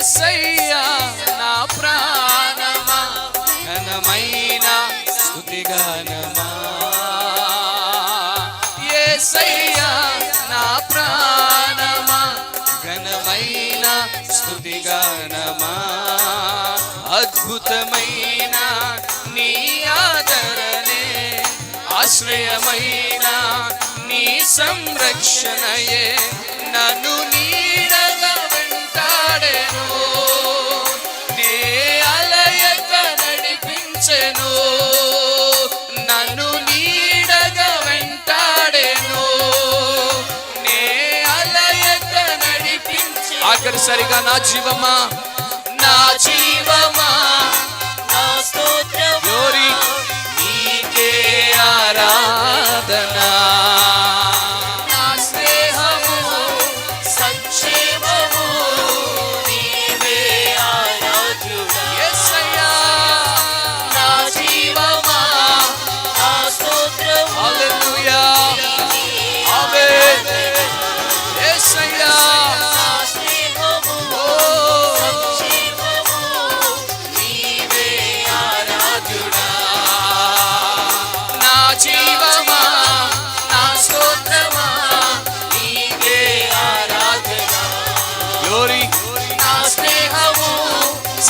ఏసయ్యా నా ప్రాణమా ఘనమైన స్తుతి గానమా. నా ప్రాణమా ఘనమైన స్తుతి అద్భుతమైన నీ ఆదరణే ఆశ్రయమైన నీ సంరక్షణయే. నన్ను నీడగా ఆఖరిసరిగా నా జీవమా? నా జీవమా